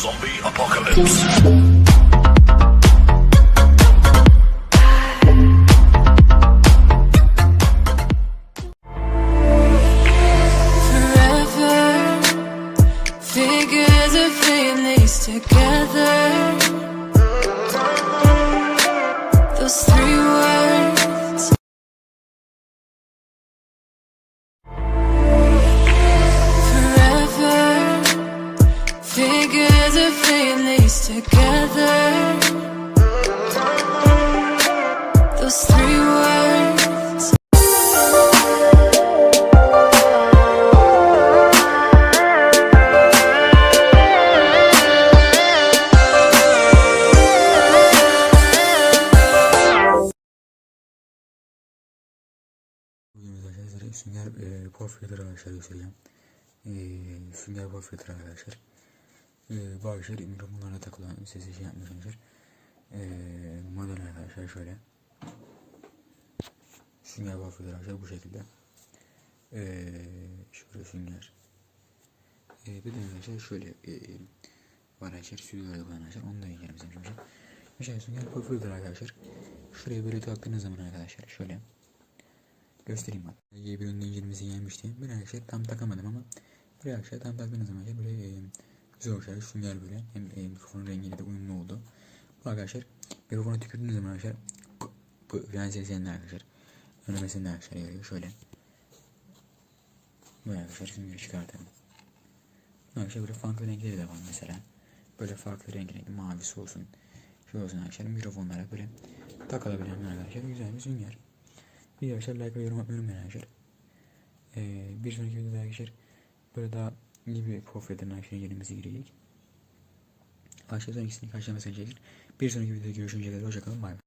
Zombie apocalypse. forever. Figures of together. Families together. Those three words. Bugün arkadaşlar e, filtre arkadaşlar göstereceğim. E, arkadaşlar. E, bu arkadaşlar mikrofonlarla takılan sesi şey yapmış arkadaşlar. E, model arkadaşlar şöyle. Sünger filtre arkadaşlar bu şekilde. E, şöyle sünger. E, bir de arkadaşlar şöyle e, var arkadaşlar stüdyolarda kullanılan arkadaşlar onu da yiyeceğim size arkadaşlar. Mesela sünger filtre arkadaşlar. Şuraya böyle taktığınız zaman arkadaşlar şöyle. Göstereyim bak. Y1'in incelemesi gelmişti. Bir arkadaşlar tam takamadım ama bir arkadaşlar tam taktığınız zaman böyle e, güzel olacak. Sünger böyle. Hem e, mikrofonun rengiyle de uyumlu oldu. Bu arkadaşlar mikrofonu tükürdüğünüz zaman arkadaşlar bu, bu yani seslerin arkadaşlar. Önlemesinde arkadaşlar yarıyor. Şöyle. Böyle arkadaşlar süngeri çıkartalım. Arkadaşlar böyle farklı renkleri de var mesela. Böyle farklı renk renkli mavisi olsun. Şey olsun arkadaşlar mikrofonlara böyle takılabilen arkadaşlar güzel bir sünger. Bir arkadaşlar like ve yorum atmayı unutmayın arkadaşlar. Ee, bir sonraki videoda arkadaşlar böyle daha iyi bir profilden arkadaşlar yerimize girecek. Arkadaşlar sonrakisini karşılamasını çekir. Bir sonraki videoda görüşünceye kadar hoşçakalın bay bay.